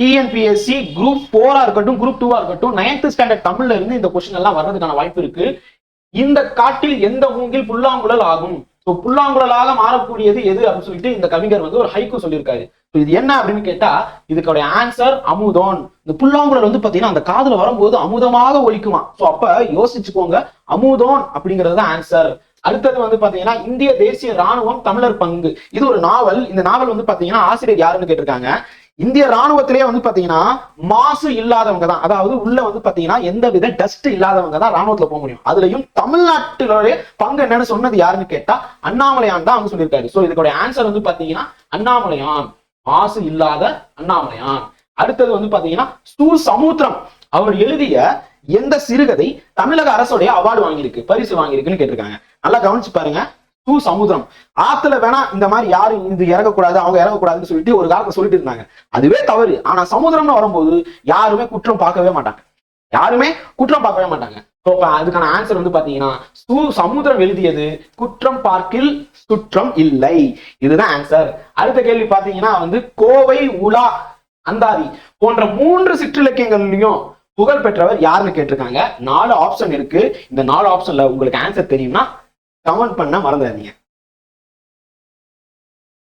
TNPSC group ஃபோரா இருக்கட்டும் group டூவா இருக்கட்டும் நைன்த் ஸ்டாண்டர்ட் தமிழ்ல இருந்து இந்த கொஸ்டின் எல்லாம் வர்றதுக்கான வாய்ப்பு இருக்கு. இந்த காட்டில் எந்த மூங்கில் புல்லாங்குழல் ஆகும்? ஸோ புல்லாங்குழலாக மாறக்கூடியது எது அப்படின்னு சொல்லிட்டு இந்த கவிஞர் வந்து ஒரு ஹைக்கு சொல்லியிருக்காரு. இது என்ன அப்படின்னு கேட்டா இதுக்கோட ஆன்சர் அமுதோன் இந்த புல்லாங்குழல் வந்து பாத்தீங்கன்னா அந்த காதுல வரும்போது அமுதமாக ஒலிக்குமா? ஸோ அப்ப யோசிச்சுக்கோங்க. அமுதோன் அப்படிங்கிறது தான் ஆன்சர் அடுத்தது வந்து பாத்தீங்கன்னா இந்திய தேசிய ராணுவம் தமிழர் பங்கு. இது ஒரு நாவல். இந்த நாவல் வந்து பாத்தீங்கன்னா ஆசிரியர் யாருன்னு கேட்டிருக்காங்க? இந்திய ராணுவத்திலேயே வந்து பாத்தீங்கன்னா மாசு இல்லாதவங்க தான். அதாவது உள்ள வந்து பாத்தீங்கன்னா எந்த வித டஸ்ட் இல்லாதவங்க தான் ராணுவத்துல போக முடியும். அதுலயும் தமிழ்நாட்டிலோடைய பங்கு என்னன்னு சொன்னது யாருன்னு கேட்டா அண்ணாமலையான் தான் அவங்க சொல்லியிருக்காரு. சோ இதுக்கோட ஆன்சர் வந்து பாத்தீங்கன்னா அண்ணாமலையான். மாசு இல்லாத அண்ணாமலையான். அடுத்தது வந்து பாத்தீங்கன்னா சு சமுத்திரம். அவர் எழுதிய எந்த சிறுகதை தமிழக அரசுடைய அவார்டு வாங்கியிருக்கு பரிசு வாங்கியிருக்குன்னு கேட்டிருக்காங்க. நல்லா கவனிச்சு பாருங்க. டூ சமுத்திரம். ஆத்துல வேணா இந்த மாதிரி யாரும் இது இறங்கக்கூடாது அவங்க இறங்கக்கூடாதுன்னு சொல்லிட்டு ஒரு காலத்துல சொல்லிட்டு இருந்தாங்க. அதுவே தவறு. ஆனா சமுத்திரம்னு வரும்போது யாருமே குற்றம் பார்க்கவே மாட்டாங்க. யாருமே குற்றம் பார்க்கவே மாட்டாங்க. ஸோ அதுக்கான ஆன்சர் வந்து பாத்தீங்கன்னா சு சமுத்திரம் எழுதியது குற்றம் பார்க்கில் குற்றம் இல்லை. இதுதான் ஆன்சர் அடுத்த கேள்வி பாத்தீங்கன்னா வந்து கோவை உலா அந்தாதி போன்ற மூன்று சிற்றிலக்கியங்கள்லயும் புகழ் பெற்றவர் யாருன்னு கேட்டிருக்காங்க? நாலு ஆப்ஷன் இருக்கு. இந்த நாலு ஆப்ஷன்ல உங்களுக்கு ஆன்சர் தெரியும்னா கமெண்ட் பண்ண மறந்துடாதீங்க